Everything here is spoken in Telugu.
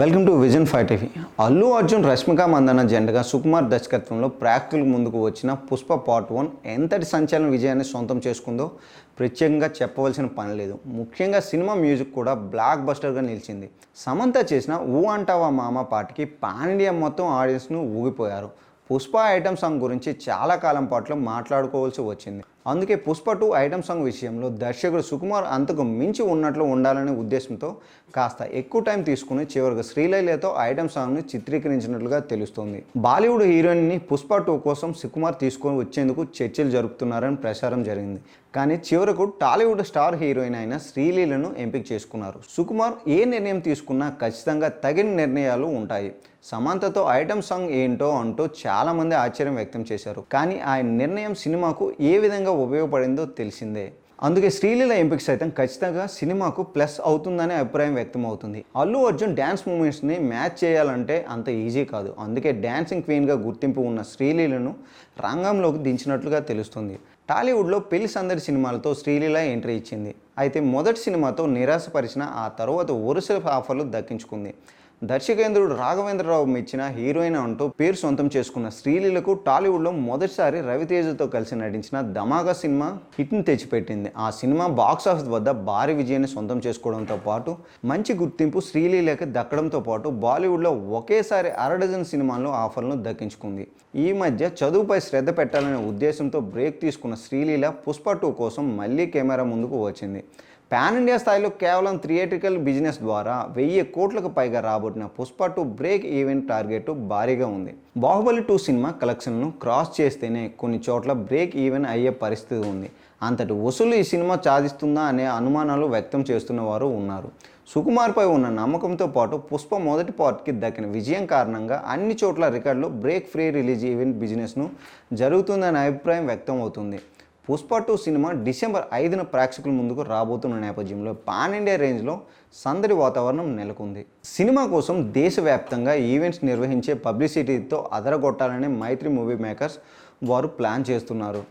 Welcome to vision five TV. Allu Arjun Rashmika Mandanna జంటగా సుకుమార్ దర్శకత్వంలో ప్రాక్టికల్ ముందుకు వచ్చిన పుష్ప పార్ట్ వన్ ఎంతటి సంచలన విజయాన్ని సొంతం చేసుకుందో ప్రత్యేకంగా చెప్పవలసిన పని లేదు. ముఖ్యంగా సినిమా మ్యూజిక్ కూడా బ్లాక్ బస్టర్గా నిలిచింది. సమంత చేసిన ఊ అంటావా మామ పాటకి పాన్ ఇండియా మొత్తం ఆడియన్స్ను ఊగిపోయారు. పుష్ప ఐటమ్ సాంగ్ గురించి చాలా కాలం పాటు మాట్లాడుకోవాల్సి వచ్చింది. అందుకే పుష్ప టూ ఐటమ్ సాంగ్ విషయంలో దర్శకుడు సుకుమార్ అంతకు మించి ఉన్నట్లు ఉండాలనే ఉద్దేశంతో కాస్త ఎక్కువ టైం తీసుకుని చివరికి శ్రీలైలతో ఐటమ్ సాంగ్ని చిత్రీకరించినట్లుగా తెలుస్తోంది. బాలీవుడ్ హీరోయిన్ని పుష్ప టూ కోసం సుకుమార్ తీసుకొని వచ్చేందుకు చర్చలు జరుపుతున్నారని ప్రచారం జరిగింది. కానీ చివరకు టాలీవుడ్ స్టార్ హీరోయిన్ అయిన శ్రీలీలను ఎంపిక చేసుకున్నారు. సుకుమార్ ఏ నిర్ణయం తీసుకున్నా ఖచ్చితంగా తగిన నిర్ణయాలు ఉంటాయి. సమంతతో ఐటమ్ సాంగ్ ఏంటో అంటూ చాలామంది ఆశ్చర్యం వ్యక్తం చేశారు. కానీ ఆ నిర్ణయం సినిమాకు ఏ విధంగా ఉపయోగపడిందో తెలిసిందే. అందుకే శ్రీలీల ఎంపిక సైతం ఖచ్చితంగా సినిమాకు ప్లస్ అవుతుందనే అభిప్రాయం వ్యక్తం అవుతుంది అల్లు అర్జున్ డ్యాన్స్ మూమెంట్స్ని మ్యాచ్ చేయాలంటే అంత ఈజీ కాదు. అందుకే డ్యాన్సింగ్ క్వీన్గా గుర్తింపు ఉన్న శ్రీలీలను రంగంలోకి దించినట్లుగా తెలుస్తుంది. టాలీవుడ్లో పెళ్ళి సందడి సినిమాలతో శ్రీలీల ఎంట్రీ ఇచ్చింది. అయితే మొదటి సినిమాతో నిరాశపరిచిన ఆ తర్వాత వరుస ఆఫర్లు దక్కించుకుంది. దర్శకేంద్రుడు రాఘవేంద్రరావు మెచ్చిన హీరోయిన్ అంటూ పేరు సొంతం చేసుకున్న శ్రీలీలకు టాలీవుడ్లో మొదటిసారి రవితేజతో కలిసి నటించిన ధమాగా సినిమా హిట్ని తెచ్చిపెట్టింది. ఆ సినిమా బాక్స్ ఆఫీస్ వద్ద భారీ విజయాన్ని సొంతం చేసుకోవడంతో పాటు మంచి గుర్తింపు శ్రీలీలకి దక్కడంతో పాటు బాలీవుడ్లో ఒకేసారి అరడజన్ సినిమాల్లో ఆఫర్లను దక్కించుకుంది. ఈ మధ్య చదువుపై శ్రద్ధ పెట్టాలనే ఉద్దేశంతో బ్రేక్ తీసుకున్న శ్రీలీల పుష్ప టూ కోసం మళ్ళీ కెమెరా ముందుకు వచ్చింది. పాన్ ఇండియా స్థాయిలో కేవలం థియేట్రికల్ బిజినెస్ ద్వారా వెయ్యి కోట్లకు పైగా రాబట్టిన Pushpa two break event target భారీగా ఉంది. బాహుబలి టూ సినిమా కలెక్షన్ను క్రాస్ చేస్తేనే కొన్ని చోట్ల బ్రేక్ ఈవెన్ అయ్యే పరిస్థితి ఉంది. అంతటి వసూలు ఈ సినిమా సాధిస్తుందా అనే అనుమానాలు వ్యక్తం చేస్తున్న వారు ఉన్నారు. సుకుమార్పై ఉన్న నమ్మకంతో పాటు పుష్ప మొదటి పార్ట్కి దక్కిన విజయం కారణంగా అన్ని చోట్ల రికార్డులు బ్రేక్ ఫ్రీ రిలీజ్ ఈవెంట్ బిజినెస్ను జరుగుతుందనే అభిప్రాయం వ్యక్తం అవుతుంది. పుష్ప టూ సినిమా డిసెంబర్ ఐదున ప్రేక్షకుల ముందుకు రాబోతున్న నేపథ్యంలో పాన్ ఇండియా రేంజ్లో సందడి వాతావరణం నెలకొంది. సినిమా కోసం దేశవ్యాప్తంగా ఈవెంట్స్ నిర్వహించే పబ్లిసిటీతో అదరగొట్టాలని మైత్రి మూవీ మేకర్స్ వారు ప్లాన్ చేస్తున్నారు.